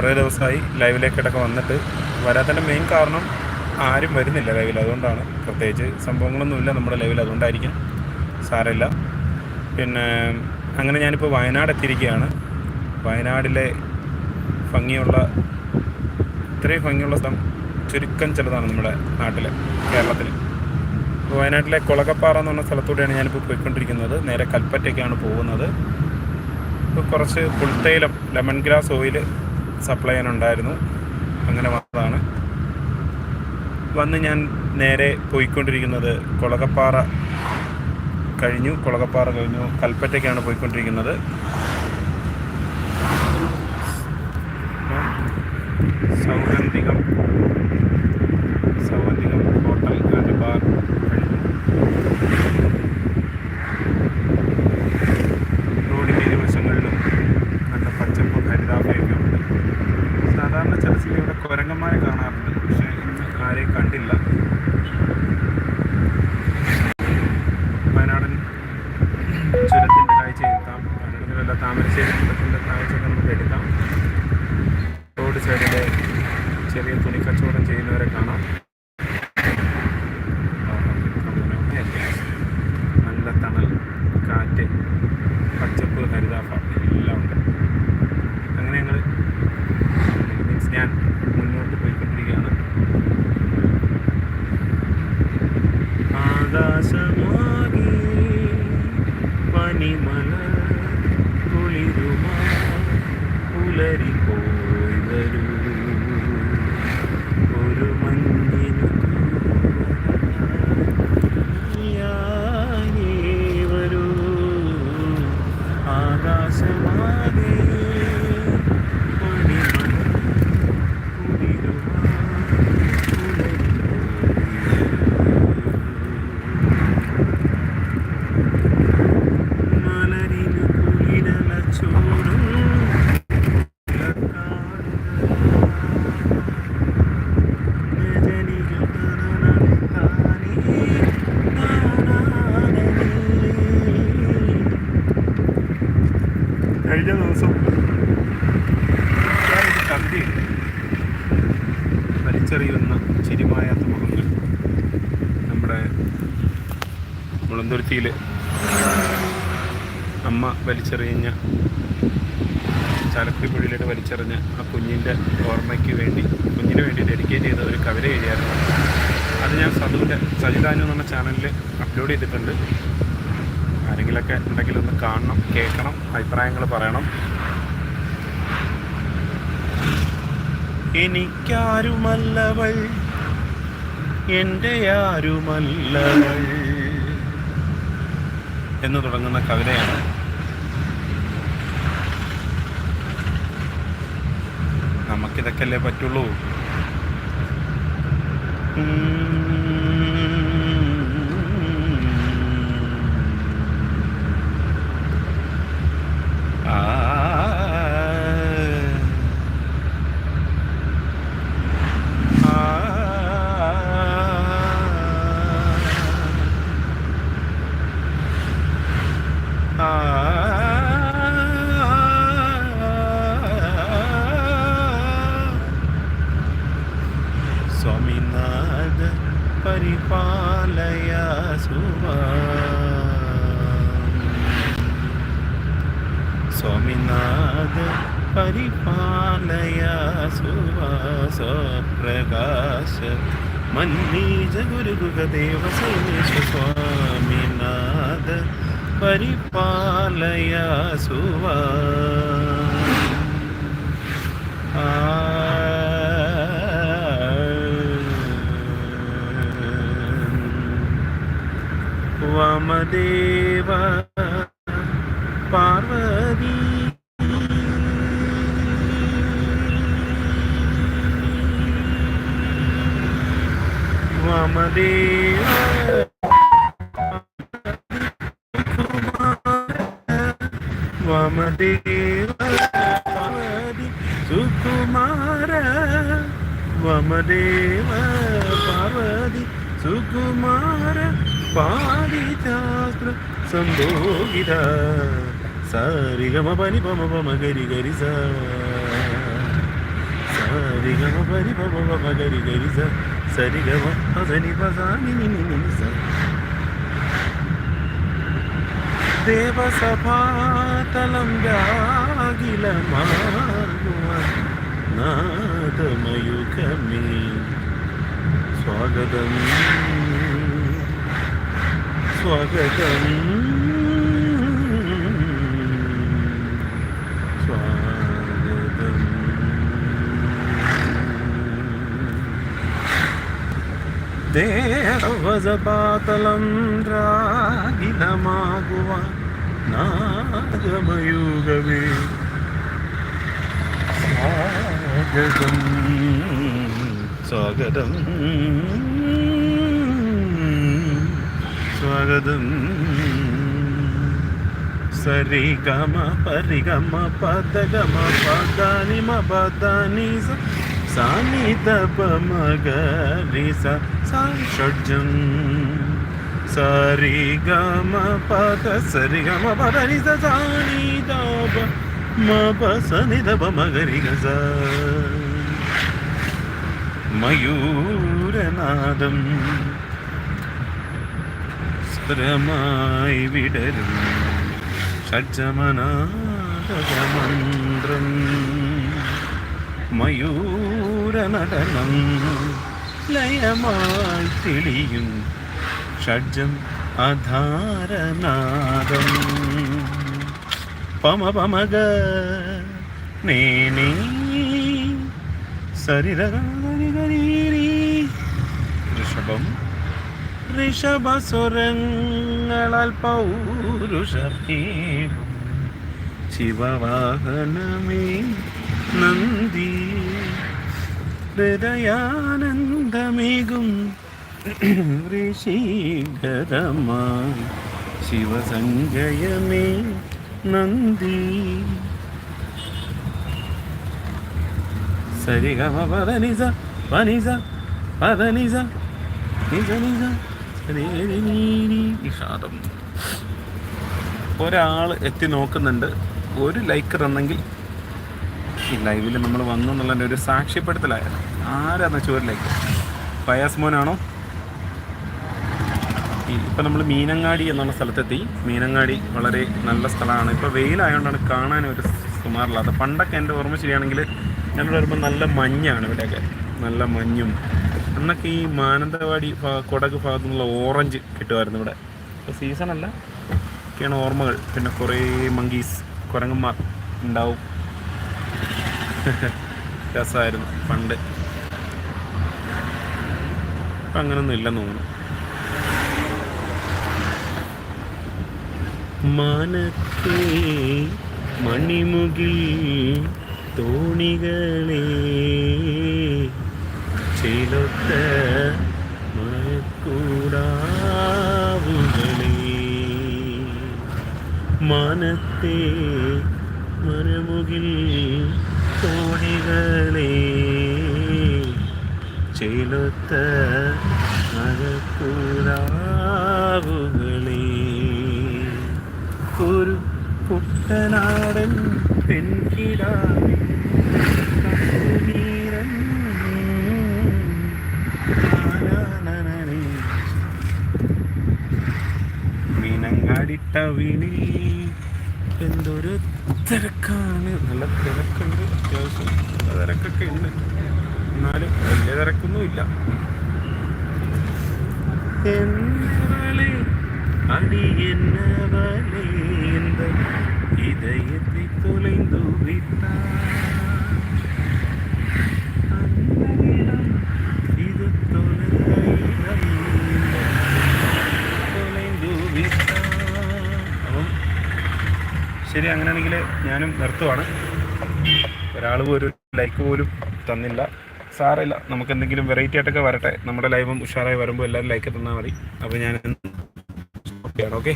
കുറേ ദിവസമായി ലൈവിലേക്കിടക്ക് വന്നിട്ട് വരാത്തതിന്റെ മെയിൻ കാരണം ആരും വരുന്നില്ല ലൈവിൽ. അതുകൊണ്ടാണ് പ്രത്യേകിച്ച് സംഭവങ്ങളൊന്നുമില്ല നമ്മുടെ ലൈവിൽ. അതുകൊണ്ടായിരിക്കും സാരമില്ല. പിന്നെ അങ്ങനെ ഞാനിപ്പോൾ വയനാട് എത്തിയിരിക്കുകയാണ് വയനാടിലെ ഭംഗിയുള്ള ഇത്രയും ഭംഗിയുള്ള സ്ഥലം ചുരുക്കം ചിലതാണ് നമ്മുടെ നാട്ടിൽ കേരളത്തിൽ. വയനാട്ടിലെ കുളകപ്പാറ എന്ന് പറഞ്ഞ സ്ഥലത്തൂടെയാണ് ഞാനിപ്പോൾ പോയിക്കൊണ്ടിരിക്കുന്നത്. നേരെ കൽപ്പറ്റയ്ക്കാണ് പോകുന്നത്. ഇപ്പോൾ കുറച്ച് പുൽത്തൈലം ലെമൺ ഗ്രാസ് ഓയിൽ സപ്ലൈ ചെയ്യാനുണ്ടായിരുന്നു. അങ്ങനെ വന്നതാണ്. വന്ന് ഞാൻ നേരെ പോയിക്കൊണ്ടിരിക്കുന്നത് കൊളകപ്പാറ കഴിഞ്ഞു. കൊളകപ്പാറ കഴിഞ്ഞു. കൽപ്പറ്റയ്ക്കാണ് പോയിക്കൊണ്ടിരിക്കുന്നത്. Saugandhikam Saugandhikam hotel and bar. Thamarassery ചുരത്തിന്റെ കാഴ്ച നമുക്ക് എടുക്കാം. റോഡ് സൈഡിലെ ചെറിയ തുണി കച്ചവടം ചെയ്യുന്നവരെ കഴിഞ്ഞ ദിവസം ഞാനൊരു വലിച്ചെറിയുന്ന ചിരിമായാത്ത മുഖങ്ങൾ നമ്മുടെ മുളന്തുരുത്തിയിൽ അമ്മ വലിച്ചെറിഞ്ഞ ചാലക്കുടിപ്പുഴയിലോട്ട് വലിച്ചെറിഞ്ഞ ആ കുഞ്ഞിന്റെ ഓർമ്മയ്ക്ക് വേണ്ടി കുഞ്ഞിന് വേണ്ടി ഡെഡിക്കേറ്റ് ചെയ്ത ഒരു കവിത എഴുതിയായിരുന്നു. അത് ഞാൻ സതുവിന്റെ സജിതാനു എന്ന ചാനലിൽ അപ്ലോഡ് ചെയ്തിട്ടുണ്ട്. ആരെങ്കിലൊക്കെ ഉണ്ടെങ്കിൽ ഒന്ന് കാണണം കേൾക്കണം അഭിപ്രായങ്ങൾ പറയണം. എനിക്കാരുമല്ലവൾ എന്റെ ആരുമല്ലവൾ എന്ന് തുടങ്ങുന്ന കവിതയാണ്. നമുക്കിതൊക്കെയല്ലേ പറ്റുള്ളൂ? स्वामीनाथ परिपालया सुवास प्रकाश। मन्नीज गुरुगुगदेव सर्वेश स्वामीनाद परिपालया सुवा वामदेवा மமதே வமதேவ சுகுமார. வமதேவ பார்வதி. சுகுமார. பாரிஜாஸ்திர சம்போகிதா சாரிகம பனி பம பம கரி கரி சாரிகம பனி பம பம கரி கரி சா సరిగా సని దేవసభాతలం గాగిల నాదమయుగమే స్వాగతం. స్వాగతం. தேவசபாதலம் ராகிலமாகுவா நாகமயூகவே சாகதம் சாகதம் స్వాగతం సరి గమ పరి గమ పద గమ పదాని మ పదాని മഗരി സ സാ ഷഡ്ജം സരിഗമ പദ സരിഗമ പദനി സ സാനി തപ മ പ സനി തപ മഗരി ഗ സ മയൂരനാദം സ്വരമായി വിടരും ഷഡ്ജമനാദമന്ത്രം മയൂരനടനം ലയമായി തെളിയും ഷഡ്ജം അധാരനാദം. പമ പമഗ നേനേ ഋഷഭം. ഋഷഭസുരങ്ങളാൽ പൗരുഷേ ശിവവാഹനമേ നന്ദി ഹൃദയാനന്ദമേകും. ഋഷീകരമായി ശിവസഞ്ജയമേ നന്ദി. സരിഗമ പദനിസ പനിസ പദനിസ നിസ നിസ നിഷാദം. ഒരാൾ എത്തി നോക്കുന്നുണ്ട്. ഒരു ലൈക്ക് തന്നെങ്കിൽ ഈ ലൈവിൽ നമ്മൾ വന്നു എന്നുള്ളതിന്റെ ഒരു സാക്ഷ്യപ്പെടുത്തലായത് ആരാന്ന് ചോറിലേക്ക് പയാസ് മോനാണോ? ഇപ്പം നമ്മൾ മീനങ്ങാടി എന്നുള്ള സ്ഥലത്തെത്തി. മീനങ്ങാടി വളരെ നല്ല സ്ഥലമാണ്. ഇപ്പോൾ വെയിലായതുകൊണ്ടാണ് കാണാൻ ഒരു സുമാറില്ലാത്ത പണ്ടൊക്കെ എന്റെ ഓർമ്മ ശരിയാണെങ്കിൽ ഞങ്ങൾ വരുമ്പോൾ നല്ല മഞ്ഞാണ് ഇവിടെയൊക്കെ. നല്ല മഞ്ഞും. അന്നൊക്കെ ഈ മാനന്തവാടി കൊടക് ഭാഗത്തു നിന്നുള്ള ഓറഞ്ച് കിട്ടുമായിരുന്നു ഇവിടെ. ഇപ്പോൾ സീസണല്ല. ഒക്കെയാണ് ഓർമ്മകൾ. പിന്നെ കുറേ മങ്കീസ് കുരങ്ങന്മാർ ഉണ്ടാവും. രസമായിരുന്നു പണ്ട്. ഇപ്പം അങ്ങനൊന്നും ഇല്ലെന്ന് തോന്നുന്നു. മാനത്തെ മണിമുകിൽ തോണികളേ ചിലത്ത മാനത്തെ മരമുകിൽ തോണികളെ ചിലത്ത മഴക്കൂടാവുകളെ ഒരു കുട്ടനാടൻ പെൺകിടാവിൻ. മീനങ്ങാടിട്ടവിളിൽ എന്തൊരു തിരക്കാണ്. നല്ല തിരക്കുണ്ട് അത്യാവശ്യം തിരക്കൊക്കെ ഉണ്ട്. വലിയ തിരക്കൊന്നും ഇല്ല എന്നവളെ அடி என்னவளே இந்த இதயத்தை தொலைந்து விட்டார் அந்த இடம் இது தொலைந்த இடம் தொலைந்து വിട്ടാർ അപ്പം ശരി അങ്ങനെയാണെങ്കിൽ ഞാനും നിർത്തുവാണ് ഒരാൾ പോലും ലൈക്ക് പോലും തന്നില്ല സാറില്ല നമുക്ക് എന്തെങ്കിലും വെറൈറ്റി ആയിട്ടൊക്കെ വരട്ടെ. നമ്മുടെ ലൈവും ഉഷാറായി വരുമ്പോൾ എല്ലാവരും ലൈക്ക് തന്നാൽ മതി. അപ്പോൾ ഞാൻ ഓക്കെ